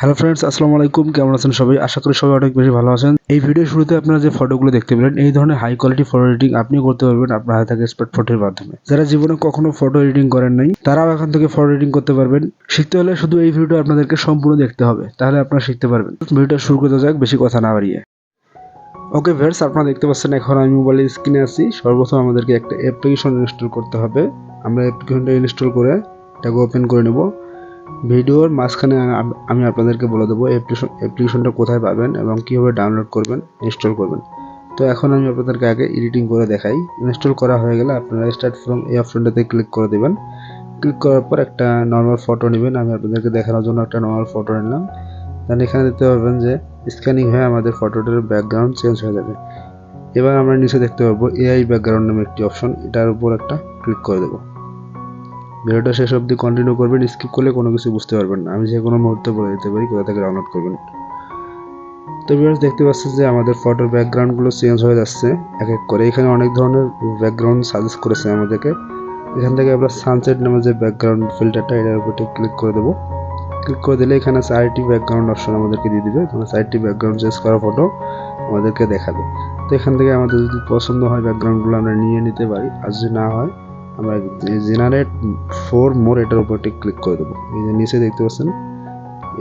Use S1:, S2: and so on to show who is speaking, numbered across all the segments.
S1: Hello friends, আসসালামু আলাইকুম। কেমন আছেন সবাই? আশা করি সবাই অনেক বেশি ভালো আছেন। এই ভিডিও শুরুতে আপনারা যে ফটোগুলো দেখতে পেলেন, এই ধরনের হাই কোয়ালিটি ফটো এডিটিং আপনি করতে পারবেন আপনার হাতে থাকা স্মার্ট ফটোর মাধ্যমে। যারা জীবনে কখনো ফটো এডিটিং করেন নাই, তারাও এখান থেকে ফটো এডিটিং করতে পারবেন। শিখতে হলে শুধু এই ভিডিওটা আপনাদেরকে সম্পূর্ণ দেখতে হবে, তাহলে আপনারা শিখতে পারবেন। ভিডিওটা শুরু করতে যাক, বেশি কথা না বাড়িয়ে। ওকে ভার্স আপনারা দেখতে পাচ্ছেন এখন আমি মোবাইলের স্ক্রিনে আছি। সর্বপ্রথম আমাদেরকে একটা অ্যাপ্লিকেশন ইনস্টল করতে হবে। আমরা অ্যাপ্লিকেশনটা ইনস্টল করে এটাকে ওপেন করে নেব। ভিডিওর মাঝখানে আমি আপনাদেরকে বলে দেবো অ্যাপ্লিকেশন অ্যাপ্লিকেশনটা কোথায় পাবেন এবং কীভাবে ডাউনলোড করবেন ইনস্টল করবেন। তো এখন আমি আপনাদেরকে আগে এডিটিং করে দেখাই। ইনস্টল করা হয়ে গেলে আপনারা স্টার্ট ফ্রম এই অপশনটাতে ক্লিক করে দেবেন। ক্লিক করার পর একটা নর্মাল ফটো নেবেন। আমি আপনাদেরকে দেখানোর জন্য একটা নর্মাল ফটো নিলাম। দেন এখানে দেখতে পাবেন যে স্ক্যানিং হয়ে আমাদের ফটোটার ব্যাকগ্রাউন্ড চেঞ্জ হয়ে যাবে। এবার আমরা নিচে দেখতে পাবো এআই ব্যাকগ্রাউন্ড নামে একটি অপশন এটার উপর একটা ক্লিক করে দেবো। ভিডিওটা শেষ অবধি কন্টিনিউ করবেন স্কিপ করলে কোনো কিছু বুঝতে পারবেন না। আমি যে কোনো মুহূর্তে বলে দিতে পারি, কোথা থেকে ডাউনলোড করবেন। তো ভিউয়ার্স দেখতে পাচ্ছেন যে আমাদের ফটোর ব্যাকগ্রাউন্ডগুলো চেঞ্জ হয়ে যাচ্ছে, এক এক করে। এখানে অনেক ধরনের ব্যাকগ্রাউন্ড সাজেস্ট করেছে আমাদেরকে। এখান থেকে আমরা সানসেট নামে যে ব্যাকগ্রাউন্ড ফিল্টারটা এটার উপর ক্লিক করে দেবো। ক্লিক করে দিলে এখানে চারটি ব্যাকগ্রাউন্ড অপশন আমাদেরকে দিয়ে দিবে। মানে চারটি ব্যাকগ্রাউন্ড চেঞ্জ করা ফটো আমাদেরকে দেখাবে। তো এখান থেকে আমাদের যদি পছন্দ হয় ব্যাকগ্রাউন্ডগুলো আমরা নিয়ে নিতে পারি। আর যদি না হয় আমরা জেনারেট ফোর মোর এটার উপর ক্লিক করে দেবো। এই যে নিচে দেখতে পাচ্ছেন,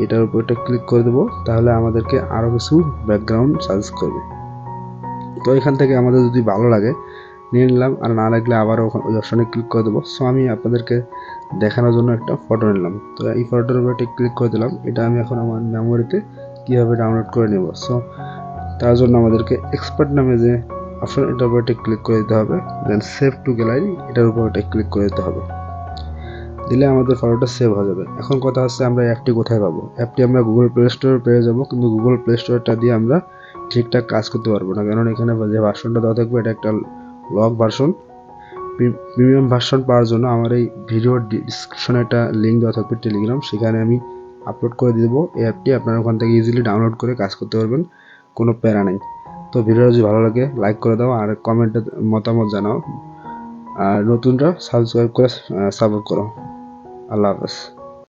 S1: এটার উপর ক্লিক করে দেবো, তাহলে আমাদেরকে আরও কিছু ব্যাকগ্রাউন্ড সাজেস্ট করবে। তো এখান থেকে আমাদের যদি ভালো লাগে, নিয়ে নিলাম, আর না লাগলে আবার ওই অপশনে ক্লিক করে দেবো। সো আমি আপনাদেরকে দেখানোর জন্য একটা ফটো নিলাম। তো এই ফটোর উপর ক্লিক করে দিলাম। এটা আমি এখন আমার মেমোরিতে কীভাবে ডাউনলোড করে নেব। সো তার জন্য আমাদেরকে এক্সপার্ট নামে যে অপশন এটার উপর একটা ক্লিক করে দিতে হবে দেন সেভ টু গ্যালারি এটার উপর একটা ক্লিক করে দিতে হবে। দিলে আমাদের ফটোটা সেভ হয়ে যাবে। এখন কথা হচ্ছে আমরা অ্যাপটি কোথায় পাবো? অ্যাপটি আমরা গুগল প্লে স্টোরে পেয়ে যাব, কিন্তু গুগল প্লে স্টোরটা দিয়ে আমরা ঠিকঠাক কাজ করতে পারব না। কারণ এখানে যে ভার্সনটা দেওয়া থাকবে, এটা একটা লগ ভার্সন প্রিমিয়াম ভার্সন পাওয়ার জন্য আমার এই ভিডিওর ডিসক্রিপশনে একটা লিঙ্ক দেওয়া থাকবে টেলিগ্রাম সেখানে আমি আপলোড করে দেবো। এই অ্যাপটি আপনারা ওখান থেকে ইজিলি ডাউনলোড করে কাজ করতে পারবেন। কোনো প্যারা নেই। তো ভিডিওটা যদি ভালো লাগে লাইক করে দাও আর কমেন্টে মতামত জানাও। আর নতুনটা সাবস্ক্রাইব করে সাপোর্ট করো। আল্লাহ হাফেজ।